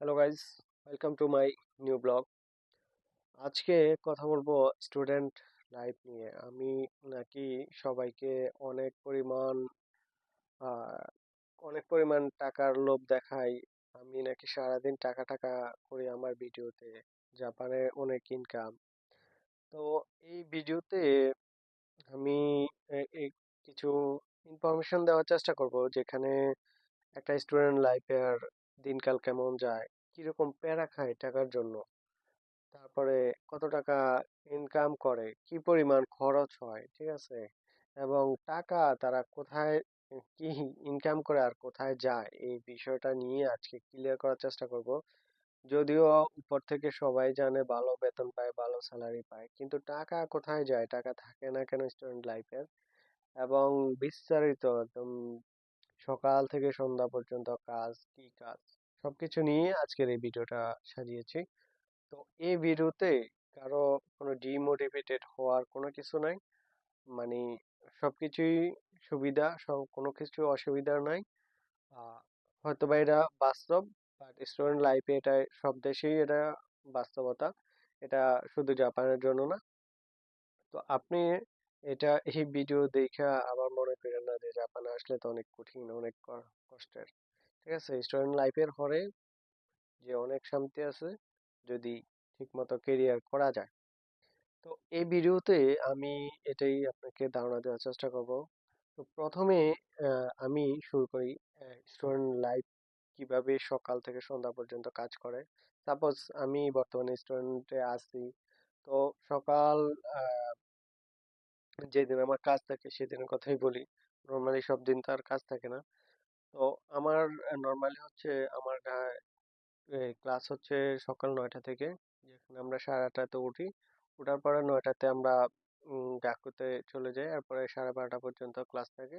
Hello guys welcome to my new blog আজকে কথা বলব স্টুডেন্ট লাইফ নিয়ে। আমি নাকি সবাইকে অনেক পরিমাণ অনেক পরিমাণ টাকার লোভ দেখাই। আমি নাকি সারাদিন টাকা টাকা করি আমার ভিডিওতে জাপানে অনেক ইনকাম তো এই ভিডিওতে আমি কিছু ইনফরমেশন দেওয়ার চেষ্টা করব, যেখানে একটা স্টুডেন্ট লাইফের দিনকাল কেমন যায়, কীরকম প্যারা খায় টাকার জন্য? তারপরে কত টাকা ইনকাম করে, কি পরিমাণ খরচ হয়, ঠিক আছে? এবং টাকা তারা কোথায়, কি ইনকাম করে আর কোথায় যায়, এই বিষয়টা নিয়ে আজকে ক্লিয়ার করার চেষ্টা করব। যদিও উপর থেকে সবাই জানে ভালো বেতন পায়, ভালো স্যালারি পায়, কিন্তু টাকা কোথায় যায়? টাকা থাকে না কেন স্টুডেন্ট লাইফের এবং বিস্তারিত একদম সকাল থেকে সন্ধ্যা পর্যন্ত কাজ কি কাজ সবকিছু নিয়ে আজকের এই ভিডিওটা সাজিয়েছি। তো এই ভিডিওতে কারও কোনো ডিমোটিভেটেড হওয়ার কোনো কিছু নাই। মানে সবকিছুই সুবিধা সব কোনো কিছু অসুবিধা নাই। আহ, হয়তোবা এটা বাস্তব বাট স্টুডেন্ট লাইফে এটা সব দেশেই এটা বাস্তবতা। এটা শুধু জাপানের জন্য না। তো আপনি এটা এই ভিডিও দেখে আবার মনে করেন না যে জাপানে আসলে তো অনেক কঠিন, অনেক কষ্টের। ঠিক আছে? স্টুডেন্ট লাইফের হরে যে অনেক শান্তি আছে, যদি ঠিকমতো কেরিয়ার করা যায়। তো এই ভিডিওতে আমি এটাই আপনাকে ধারণা দেওয়ার চেষ্টা করব। তো প্রথমে আমি শুরু করি স্টুডেন্ট লাইফ কীভাবে সকাল থেকে সন্ধ্যা পর্যন্ত কাজ করে। সাপোজ আমি বর্তমানে স্টুডেন্টে আছি। তো সকাল যেদিন আমার কাজ থাকে, সেদিনের কথাই বলি। নর্মালি সব দিন তো আর কাজ থাকে না। তো আমার নর্মালি হচ্ছে আমার ক্লাস হচ্ছে সকাল নয়টা থেকে, যেখানে আমরা সাড়ে আটটাতে উঠি। ওঠার পরে নয়টাতে আমরা ডাকুতে চলে যাই। এরপরে সাড়ে বারোটা পর্যন্ত ক্লাস থাকে।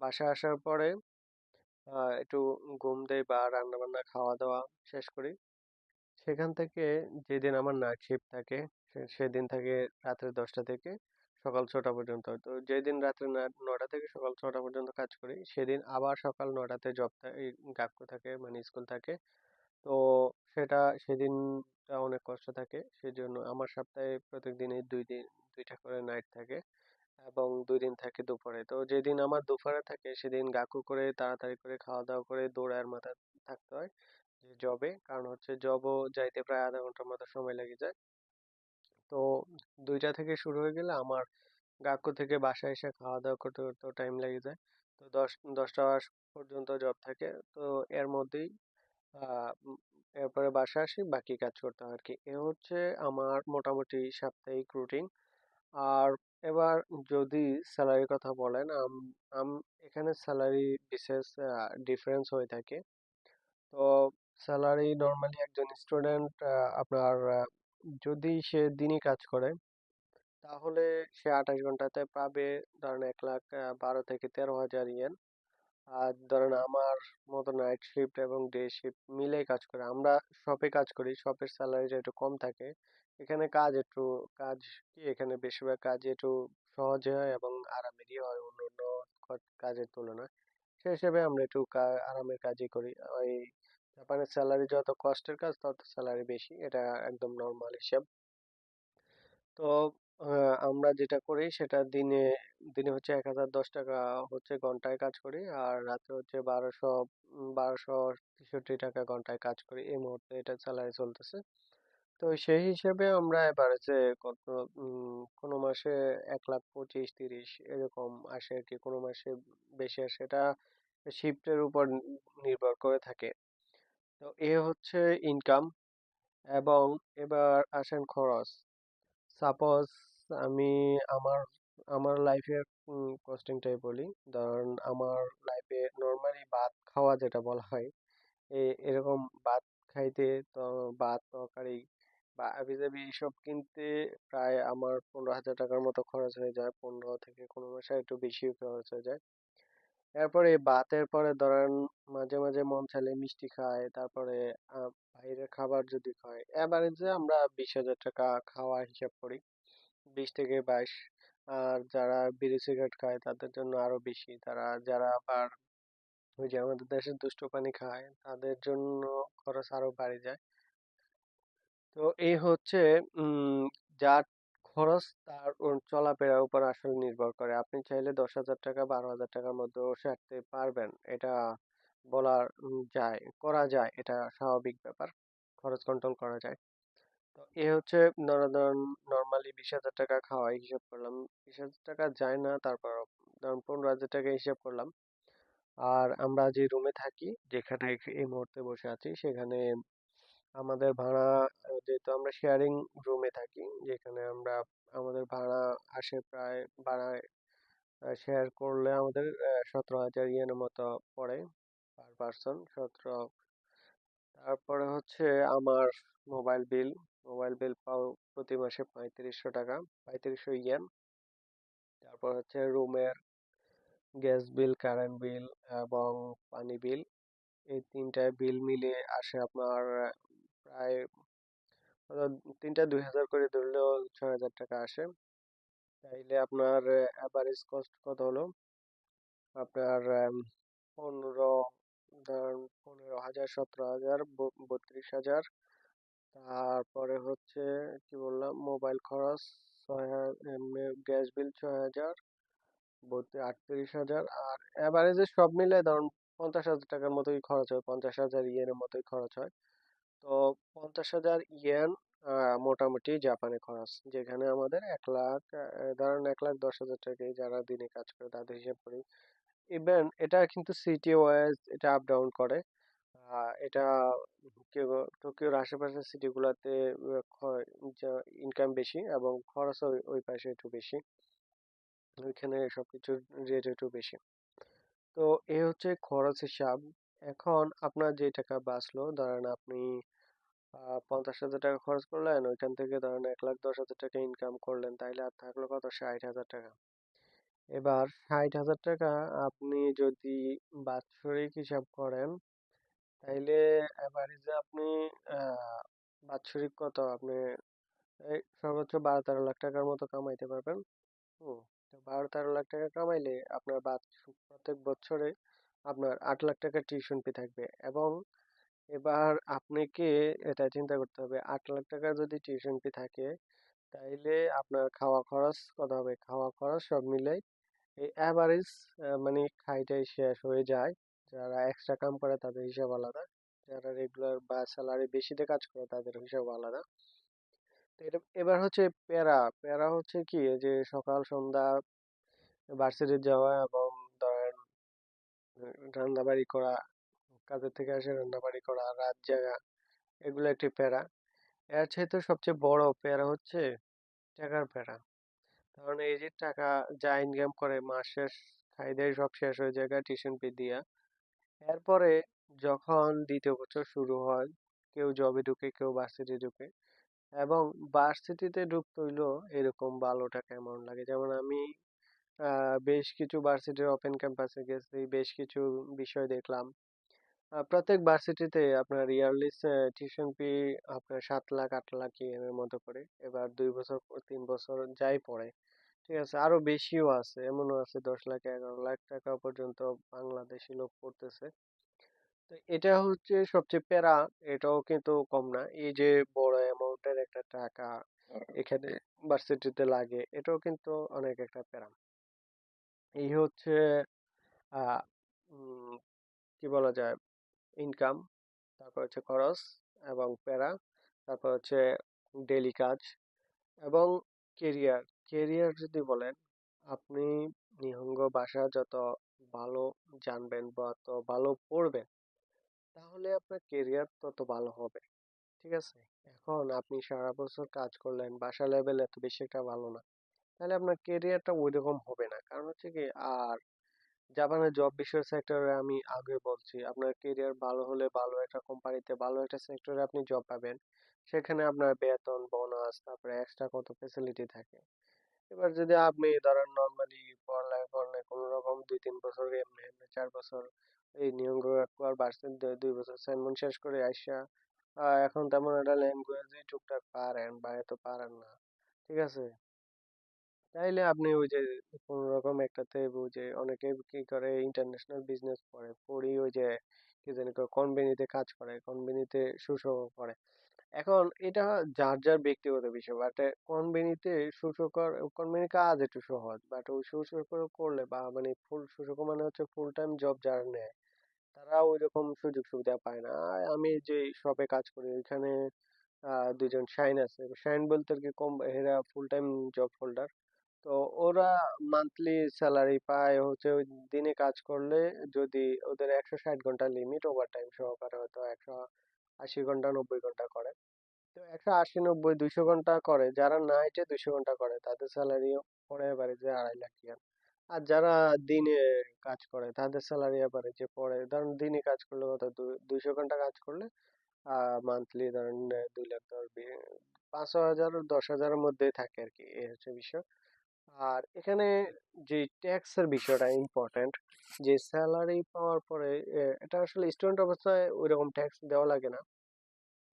বাসায় আসার পরে একটু ঘুম দেই বা রান্না বান্না খাওয়া দাওয়া শেষ করি। সেখান থেকে যেদিন আমার নাইট শিফট থাকে সেদিন থাকে রাত্রে দশটা থেকে। সকাল ছটা পর্যন্ত। তো যেদিন রাত্রে ন- নয়টা থেকে সকাল ছটা পর্যন্ত কাজ করি, সেদিন আবার সকাল নয়টাতে জব এই গাক্কু থাকে মানে স্কুল থাকে। তো সেটা, সেদিনটা অনেক কষ্ট থাকে, সেজন্য আমার সপ্তাহে প্রত্যেক দিনই দুই দিন, দুইটা করে নাইট থাকে এবং দুই দিন থাকে দুপুরে। তো যেদিন আমার দুপুরে থাকে, সেদিন গাকু করে, তাড়াতাড়ি করে খাওয়া দাওয়া করে দৌড়ার মাথা থাকতে হয় জবে কারণ হচ্ছে জবও যাইতে প্রায় আধা ঘণ্টার মতো সময় লেগে যায়। তো দুইটা থেকে শুরু হয়ে গেলে আমার গাকু থেকে বাসায় এসে খাওয়া দাওয়া করতে করতে টাইম লেগে যায়। তো দশ, দশটা পর্যন্ত জব থাকে। তো এর মধ্যেই এরপরে বাসায় আসি, বাকি কাজ করতে হয় আর কি এ হচ্ছে আমার মোটামুটি সাপ্তাহিক রুটিন আর এবার যদি স্যালারির কথা বলেন, আম এখানে স্যালারি বিশেষ ডিফারেন্স হয়ে থাকে। তো স্যালারি নর্মালি একজন স্টুডেন্ট আপনার যদি সে দিনই কাজ করে, তাহলে সে আঠাশ ঘন্টাতে পাবে ধরেন এক লাখ বারো থেকে তেরো হাজার ইয়েন আর ধরেন আমার মতো নাইট শিফট এবং ডে শিফট মিলেই কাজ করে। আমরা শপে কাজ করি শপের স্যালারিটা একটু কম থাকে। এখানে কাজ একটু, কাজ কি এখানে বেশিরভাগ কাজ একটু সহজে হয় এবং আরামেরই হয় অন্য অন্য কাজের তুলনায়। সেই হিসেবে আমরা একটু কা- আরামের কাজই করি। ওই জাপানের স্যালারি যত কষ্টের কাজ, তত স্যালারি বেশি। এটা একদম নর্মাল হিসাব। তো আমরা যেটা করি, সেটা দিনে দিনে হচ্ছে এক হাজার দশ টাকা হচ্ছে ঘন্টায় কাজ করি, আর রাতে হচ্ছে বারোশো বারোশো তেষট্টি টাকা ঘন্টায় কাজ করি। এই মুহূর্তে এটা স্যালারি চলতেছে। তো সেই হিসেবে আমরা এভারেজে কত কোনো মাসে এক লাখ পঁচিশ, তিরিশ এরকম আসে আর কি কোনো মাসে বেশি আসে। এটা শিফটের উপর নির্ভর করে থাকে। তো এ হচ্ছে ইনকাম এবং এবার আসেন খরচ। সাপোজ আমি আমার আমার লাইফের কস্টিংটাই বলি। ধরুন আমার লাইফে নর্মালি ভাত খাওয়া যেটা বলা হয়, এ, এরকম ভাত খাইতে তো ভাত, তরকারি বা আবিজাবি এইসব কিনতে প্রায় আমার পনেরো হাজার টাকার মতো খরচ হয়ে যায়। পনেরো থেকে কোনো মাসে একটু বেশি খরচ হয়ে যায়। এরপরে ভাতের পরে ধরেন মাঝে মাঝে মন চাইলে মিষ্টি খায়। তারপরে আহ, বাইরের খাবার যদি খায়। এভারেজে আমরা বিশ হাজার টাকা খাওয়া হিসাব করি। বিশ থেকে বাইশ। আর যারা বিড়ি সিগারেট খায় তাদের জন্য আরও বেশি। তারা যারা আবার ওই যে আমাদের দেশের দুষ্ট পানি খায় তাদের জন্য খরচ আরও বেড়ে যায়। তো এই হচ্ছে উম যার খরচ তার চলাফেরার উপর আসলে নির্ভর করে। আপনি চাইলে দশ হাজার টাকা, বারো হাজার টাকার মধ্যেও সারতে পারবেন। এটা বলার যায়, করা যায়। এটা স্বাভাবিক ব্যাপার। খরচ কন্ট্রোল করা যায়। তো এ হচ্ছে ধরুন নর্মালি বিশ হাজার টাকা খাওয়াই হিসাব করলাম। বিশ হাজার টাকা যায় না, তারপর ধরুন পনেরো হাজার টাকা হিসাব করলাম। আর আমরা যে রুমে থাকি, যেখানে এই মুহূর্তে বসে আছি, সেখানে আমাদের ভাড়া যেহেতু আমরা শেয়ারিং রুমে থাকি, যেখানে আমরা, আমাদের ভাড়া আসে প্রায় ভাড়ায় শেয়ার করলে আমাদের সতেরো হাজার ইয়েনের মতো পড়ে পার পার্সন সতেরো। তারপরে হচ্ছে আমার মোবাইল বিল মোবাইল বিল পাও প্রতি মাসে পঁয়ত্রিশশো টাকা, পঁয়ত্রিশশো ইয়েন তারপর হচ্ছে রুমের গ্যাস বিল কারেন্ট বিল এবং পানি বিল এই তিনটা বিল মিলিয়ে আসে আপনার প্রায় তিনটা দুই হাজার করে ধরলেও ছয় হাজার টাকা আসে। তাইলে আপনার অ্যাভারেজ কস্ট কত হলো? আপনার পনেরো পনেরো হাজার, সতেরো হাজার বত্রিশ হাজার। তারপরে হচ্ছে, কি বললাম মোবাইল খরচ ছয় গ্যাস বিল ছয় হাজার আটত্রিশ হাজার। আর অ্যাভারেজে সব মিলে ধরুন পঞ্চাশ হাজার টাকার মতোই খরচ হয়, পঞ্চাশ হাজার ইয়ের মতোই খরচ হয়। তো পঞ্চাশ হাজার ইয়েন মোটামুটি জাপানে খরচ। যেখানে আমাদের এক লাখ ধরেন এক লাখ দশ হাজার টাকায় যারা দিনে কাজ করে তাদের হিসাব করি। ইভেন এটা কিন্তু সিটি ওয়াইজ এটা আপ ডাউন করে। এটা টোকিওর আশেপাশের সিটিগুলোতে ইনকাম বেশি এবং খরচ ওই পাশে একটু বেশি। ওইখানে সবকিছুর রেট একটু বেশি। তো এ হচ্ছে খরচ হিসাব। এখন আপনার যে টাকা বাঁচলো, ধরেন আপনি পঞ্চাশ হাজার টাকা খরচ করলেন, ওইখান থেকে ধরেন এক লাখ দশ হাজার টাকা ইনকাম করলেন, তাইলে আর থাকল কত? ষাট হাজার টাকা। এবার ষাট হাজার টাকা আপনি যদি বাৎসরিক হিসাব করেন, তাইলে অ্যাভারেজে আপনি বাৎসরিক কত? আপনি সর্বোচ্চ বারো তেরো লাখ টাকার মতো কামাইতে পারবেন। হুম বারো তেরো লাখ টাকা কামাইলে আপনার প্রত্যেক বছরে আপনার আট লাখ টাকা টিউশন ফি থাকবে এবং এবার আপনাকে এটা চিন্তা করতে হবে, আট লাখ টাকা যদি টিউশন ফি থাকে, তাইলে আপনার খাওয়া খরচ কত হবে? খাওয়া খরচ সব মিলে এই অ্যাভারেজ মানে খাইটাই শেষ হয়ে যায়। যারা এক্সট্রা কাম করে তাদের হিসাব আলাদা, যারা রেগুলার বা স্যালারি বেশিতে কাজ করে তাদের হিসাব আলাদা। এটা এবার হচ্ছে প্যারা প্যারা হচ্ছে কি? যে সকাল, সন্ধ্যা ভার্সিটি যাওয়া এবং রান্নাবাড়ি করা, কাজের থেকে এসে রান্নাবাড়ি করা, রাত জাগা, এগুলো একটি প্যারা। এর চাইতে সবচেয়ে বড় প্যারা হচ্ছে টাকার প্যারা। কারণ এই যে টাকা যা ইনকাম করে, মাস শেষ, খাই দাই সব শেষ হয়ে যায় টিউশন ফি দিয়া। এরপরে যখন দ্বিতীয় বছর শুরু হয়, কেউ জবে ঢুকে, কেউ ভার্সিটি ঢুকে, এবং ভার্সিটিতে ঢুকতে হইলেও এরকম ভালো টাকা অ্যামাউন্ট লাগে। যেমন আমি বেশ কিছু ভার্সিটির ওপেন ক্যাম্পাসে গেছি বেশ কিছু বিষয় দেখলাম। প্রত্যেক ভার্সিটিতে আপনার ইয়ারলি টিউশন ফি আপনার সাত লাখ আট লাখ এর মতো করে এবার দুই বছর তিন বছর যাই পড়ে ঠিক আছে? আরও বেশিও আছে এমনও আছে দশ লাখ এগারো লাখ টাকা পর্যন্ত বাংলাদেশি লোক পড়তেছে। তো এটা হচ্ছে সবচেয়ে প্যারা এটাও কিন্তু কম না এই যে বড় অ্যামাউন্টের একটা টাকা এখানে ভার্সিটিতে লাগে এটাও কিন্তু অনেক একটা প্যারা। এই হচ্ছে আহ কি বলা যায় ইনকাম তারপর হচ্ছে খরচ এবং প্যারা, তারপর হচ্ছে ডেলি কাজ এবং কেরিয়ার কেরিয়ার যদি বলেন, আপনি নিহঙ্গ ভাষা যত ভালো জানবেন বা তত ভালো পড়বেন, তাহলে আপনার কেরিয়ার তত ভালো হবে। ঠিক আছে? এখন আপনি সারা বছর কাজ করলেন, বাসা লেভেল এত বেশি একটা ভালো না। তাহলে আপনার কেরিয়ারটা ওইরকম হবে না। কারণ হচ্ছে কি, আর জাপানের জব বিষয় সেক্টরে আমি আগে বলছি, আপনার কেরিয়ার ভালো হলে ভালো একটা কোম্পানিতে ভালো একটা সেক্টরে আপনি জব পাবেন। সেখানে আপনার বেতন বোনাস তারপরে এক্সট্রা কত ফেসিলিটি থাকে। এবার যদি আপনি ধরেন নর্মালি পড়ালেখা করেন কোনো রকম দুই তিন বছর এমনি এমনি চার বছর এই নিয়ম আর ভার্সিটি দুই বছর সেনমন শেষ করে আইসা এখন তেমন একটা ল্যাঙ্গুয়েজই টুকটাক পারেন বা এত পারেন না। ঠিক আছে? তাইলে আপনি ওই যে কোনো রকম একটাতে ওই যে অনেকে কি করে ইন্টারন্যাশনাল বিজনেস করে করি ওই যে কি জানি কোম্পানিতে কাজ করে কোম্পানিতে শুশো করে। এখন এটা যার যার ব্যক্তিগত বিষয় বাট কোম্পানিতে শুশোকর কোম্পানির কাজ একটু সহজ বাট ওই শুশোকর করলে বা মানে ফুল শুশোকর মানে হচ্ছে ফুল টাইম জব যারা নেয়, তারা ওইরকম সুযোগ সুবিধা পায় না। আর আমি যে শপে কাজ করি, ওইখানে আহ দুজন শাইন আছে। শাইন বলতে আর কি কম, এরা ফুল টাইম জব হোল্ডার তো ওরা মান্থলি স্যালারি পায় হচ্ছে ওই দিনে কাজ করলে যদি ওদের একশো ষাট ঘণ্টা লিমিট ওভার টাইম সহকারে হয়তো একশো আশি ঘণ্টা, নব্বই ঘণ্টা করে। তো একশো আশি, নব্বই, দুইশো ঘণ্টা করে। যারা নাইটে দুইশো ঘণ্টা করে, তাদের স্যালারি পড়ে যে আড়াই লাখ ইয়ান। আর যারা দিনে কাজ করে, তাদের স্যালারি যে পড়ে। ধরেন দিনে কাজ করলে কত? দুইশো ঘণ্টা কাজ করলে মান্থলি ধরেন দুই লাখ দশ বি- পাঁচ হাজার, দশ হাজারের মধ্যেই থাকে আর কি এই হচ্ছে বিষয়। আর এখানে যে ট্যাক্স এর বিষয়টা ইম্পর্টেন্ট যে স্যালারি পাওয়ার পরে এটা আসলে স্টুডেন্ট অবস্থায় ওইরকম ট্যাক্স দেওয়া লাগে না।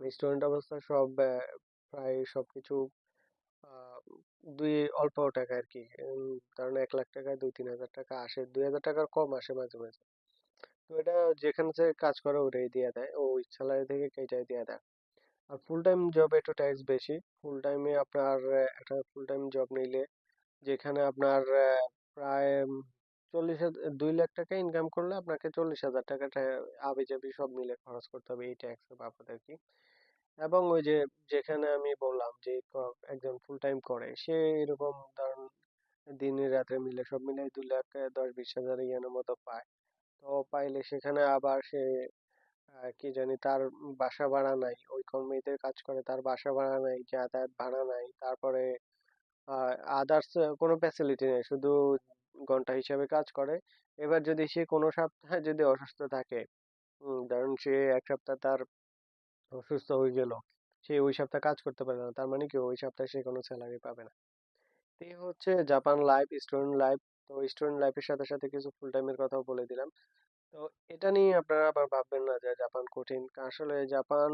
স্টুডেন্ট অবস্থায় সব প্রায় সবকিছু আহ, দুই অল্প টাকা আর কি কারণ এক লাখ টাকায় দুই তিন হাজার টাকা আসে দুই হাজার টাকার কম আসে মাঝে মাঝে। তো এটা যেখানে থেকে কাজ করে ওটাই দিয়ে দেয় ওই স্যালারি থেকে কেটে দিয়ে দেয়। আর ফুল টাইম জবে একটু ট্যাক্স বেশি। ফুল টাইমে আপনার একটা ফুল টাইম জব নিলে যেখানে আপনার প্রায় চল্লিশ হাজার দুই লাখ টাকা ইনকাম করলে আপনাকে চল্লিশ হাজার টাকা আবি যাবি সব মিলে খরচ করতে হবে এই ট্যাক্স বাবদ আর কি এবং ওই যে, যেখানে আমি বললাম যে একজন ফুল টাইম করে, সে এরকম ধরেন দিনে রাতে মিলে সব মিলে দুই লাখ দশ, বিশ হাজার ইয়ানের মতো পায়। তো পাইলে সেখানে আবার সে কি জানি তার বাসা ভাড়া নাই, ওই কর্মীদের কাজ করে, তার বাসা ভাড়া নাই, যাতায়াত ভাড়া নাই, তারপরে আদার্স কোনো ফ্যাসিলিটি নেই শুধু ঘণ্টা হিসাবে কাজ করে। এবার যদি সে কোনো সপ্তাহে যদি অসুস্থ থাকে উম, ধরুন সে এক সপ্তাহ তার অসুস্থ হয়ে গেল সে ওই সপ্তাহ কাজ করতে পারবে না তার মানে কি? ওই সপ্তাহে সে কোনো স্যালারি পাবে না। তো এই হচ্ছে জাপান লাইফ স্টুডেন্ট লাইফ তো স্টুডেন্ট লাইফের সাথে সাথে কিছু ফুল টাইমের কথাও বলে দিলাম। তো এটা নিয়ে আপনারা আবার ভাববেন না যে জাপান কঠিন। আসলে জাপান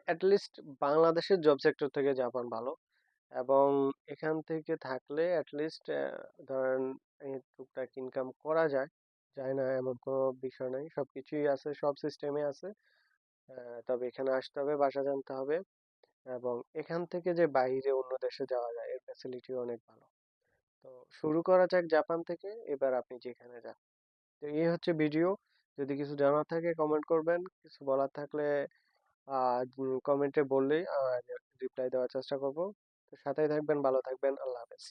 অ্যাটলিস্ট বাংলাদেশের জব সেক্টর থেকে জাপান ভালো। এবং এখান থেকে থাকলে অ্যাটলিস্ট ধরেন এই টুকটাক ইনকাম করা যায়। যায় না এমন কোনো বিষয় নাই। সবকিছুই আছে সব সিস্টেমে আছে। আহ, তবে এখানে আসতে হবে বাসা জানতে হবে এবং এখান থেকে যে বাইরে অন্য দেশে যাওয়া যায় এর ফ্যাসিলিটি অনেক ভালো। তো শুরু করা যাক জাপান থেকে এবার আপনি যেখানে যান। তো এই হচ্ছে ভিডিও যদি কিছু জানার থাকে কমেন্ট করবেন। কিছু বলার থাকলে আহ কমেন্টে বললেই রিপ্লাই দেওয়ার চেষ্টা করব। তো সাথেই থাকবেন ভালো থাকবেন আল্লাহ হাফেজ।